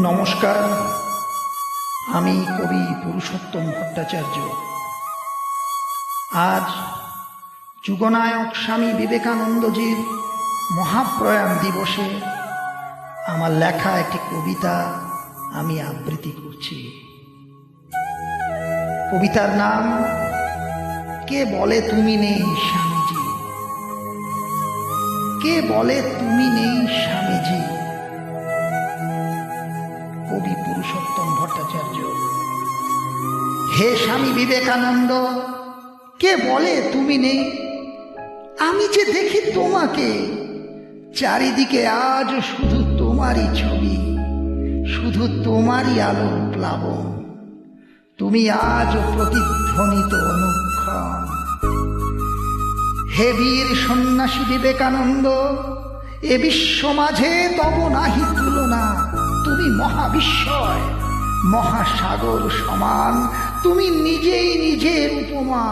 নমস্কার। আমি কবি পুরুষোত্তম ভট্টাচার্য। আজ যুগনায়ক স্বামী বিবেকানন্দজির মহাপ্রয়াণ দিবসে আমার লেখা একটি কবিতা আমি আবৃত্তি করছি। কবিতার নাম, কে বলে তুমি নেই স্বামীজি? কে বলে তুমি নেই স্বামীজি? পুরুষোত্তম ভট্টাচার্য। হে স্বামী বিবেকানন্দ, কে বলে তুমি নেই? আমি যে দেখি তোমাকে, চারিদিকে আজ শুধু তোমারই ছবি, শুধু তোমারই আলোর প্লাবন। তুমি আজ প্রতিধ্বনিত অনুক্ষণ। হে বীর সন্ন্যাসী বিবেকানন্দ, এ বিশ্ব মাঝে তব নাহি তুলনা, তুমি মহাবিস্ময় মহাসাগর সমান, তুমি নিজেই নিজের উপমা।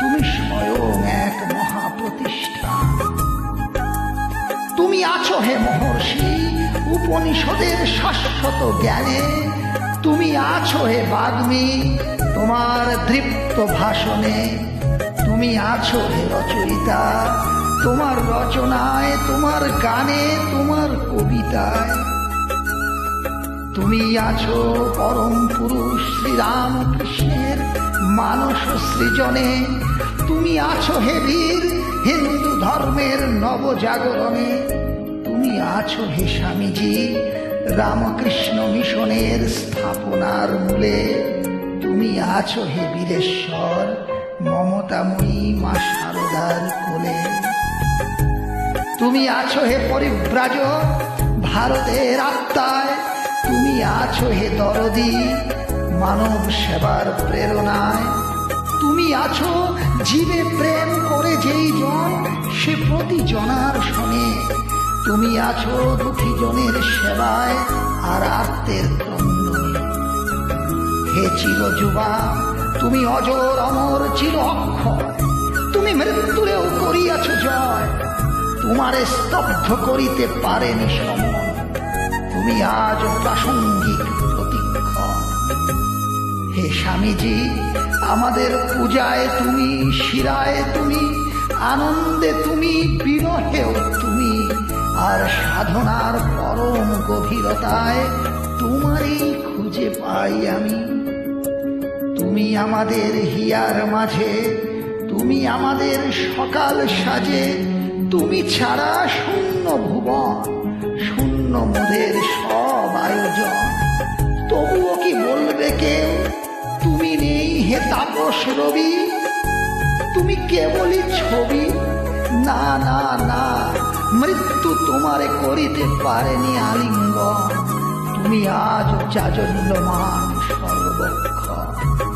তুমি স্বয়ং এক মহাপ্রতিষ্ঠান তুমি আছো হে মহর্ষি, উপনিষদের শাশ্বত জ্ঞানে। তুমি আছো হে বাগ্মী, তোমার দৃপ্ত ভাষণে। তুমি আছো হে রচয়িতা, তোমার রচনায়, তোমার গানে, তোমার কবিতায়। তুমি আছো পরম পুরুষ শ্রীরামকৃষ্ণের মানস সৃজনে। তুমি আছো হে বীর হিন্দু ধর্মের নবজাগরণে। তুমি আছো হে স্বামীজি রামকৃষ্ণ মিশনের স্থাপনার মূলে। তুমি আছো হে বীরেশ্বর মমতাময়ী মা শারদার কোলে। তুমি আছো হে পরিব্রাজক ভারতের আত্মায়। তুমি আছো হে দরদি, মানব সেবার প্রেরণায়। তুমি আছো জীবে প্রেম করে যেই জন, সে প্রতি জনার শোনে তুমি আছো দুঃখী জনের সেবায় আর আত্মের হে চির যুবা তুমি অজর অমর চির অক্ষয়। তুমি মৃত্যুরেও করিয়াছ জয়। তোমারে স্তব্ধ করিতে পারেনি সময়। তুমি আজ প্রাসঙ্গিক প্রতীক্ষণ। হে স্বামীজি, আমাদের পূজায় তুমি, শিরায় তুমি, আনন্দে তুমি, বিরহেও তুমি, আর সাধনার পরম গভীরতায় তোমারই খুঁজে পাই আমি। তুমি আমাদের হিয়ার মাঝে, তুমি আমাদের সকাল সাজে, তুমি ছাড়া শূন্য ভুবন মোদের সব আয়োজন। তবুও কি বলবে কেউ? তুমি নেই হে তাপস রবি। তুমি কেবলই ছবি। না না না, মৃত্যু তোমারে করিতে পারেনি আলিঙ্গন। তুমি আজ চাজল্যমান সর্বক্ষণ।